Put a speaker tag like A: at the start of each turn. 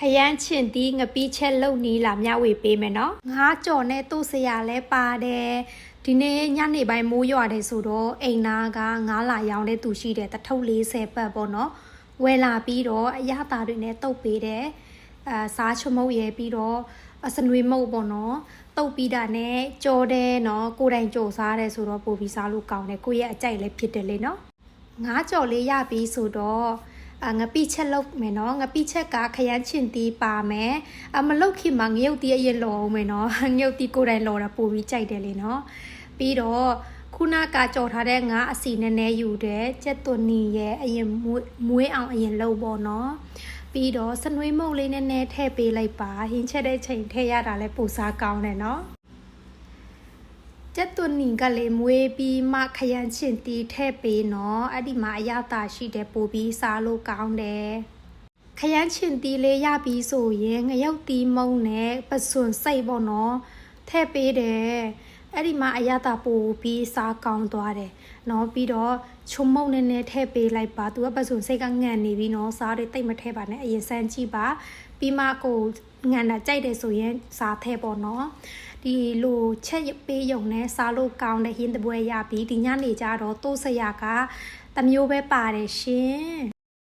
A: ခရမ်းချင်တီးငပိချက်လုံနီးလာမျှဝေပေးမယ်နော်ငါးကြော်နဲ့သူ့ဆရာလဲပါတယ်ဒီနေ့ညနေပိုင်းမိုးရွာတယ်ဆိုတော့အိမ်နာကငါးလာရောင်းတဲ့သူရှိတယ်တထုပ်40ပတ်ပေါ့နော်ဝယ်လာပြီးတော့အရသာတွေနဲ့တုပ်ပေးတယ်အဲစားချမုတ်ရဲပြီးတော့အစနွေမုတ်ပေါ့နော်တုပ်ပြီးတာနဲ့ကြော်တယ်နော်ကိုယ်တိုင်ကြော်စားတယ်ဆိုတော့ပို့ပြီးစားလို့ကောင်းတယ်ကိုယ့်ရဲ့အကြိုက်လည်းဖြစ်တယ်လေနော်ငါးကြော်လေးရပြီးဆိုတော့ အငပိချက်လောက်မယ်နော်ငပိချက်ကခရမ်းချင်တီးပါမယ်အမလုတ်ခင်မှာငရုတ်တီးအရင်လောအောင်မယ်နော်ငရုတ်တီးကိုယ်တိုင်လောတာပို့ပြီးကြိုက်တယ်လေနော်ပြီးတော့ခုနကကြော်ထားတဲ့ငါးအစီနည်းနည်းယူတယ်ကျက်သွန်နီရဲ့အရင်မွေးမွေးအောင်အရင်လှုပ်ပေါ့နော်ပြီးတော့စနွေးမုတ်လေးနည်းနည်းထည့်ပေးလိုက်ပါဟင်းချက်တဲ့ချိန်ထည့်ရတာလဲပူစားကောင်းတယ်နော် ကျက်သွန်နီကလေးမွေးပြီးမှခရမ်းချင်တီးထည့်ပေးနော်အဲ့ဒီမှာအရသာရှိတယ်ပို့ပြီးစားလို့ကောင်းတယ်ခရမ်းချင်တီးလေးရပြီးဆိုရင်ငရုတ်တီးမုံနဲ့ပစွန်စိတ်ပေါ့နော်ထည့်ပေးတယ်အဲ့ဒီမှာအရသာပို့ပြီးစားကောင်းသွားတယ်နော်ပြီးတော့ချုံမုံနဲ့နဲ့ထည့်ပေးလိုက်ပါသူကပစွန်စိတ်ကငန့်နေပြီနော်စားတွေတိတ်မထည့်ပါနဲ့အရင်စမ်းကြည့်ပါပြီးမှကိုငန့်တာကြိုက်တယ်ဆိုရင်စားထည့်ပေါ့နော်ဒီလိုချက်ပေးယုံနဲ့စားလို့ကောင်းတဲ့ဟင်းတပွဲရပြီးဒီညနေကြတော့တိုးဆရာကတစ်မျိုးပဲပါတယ်ရှင်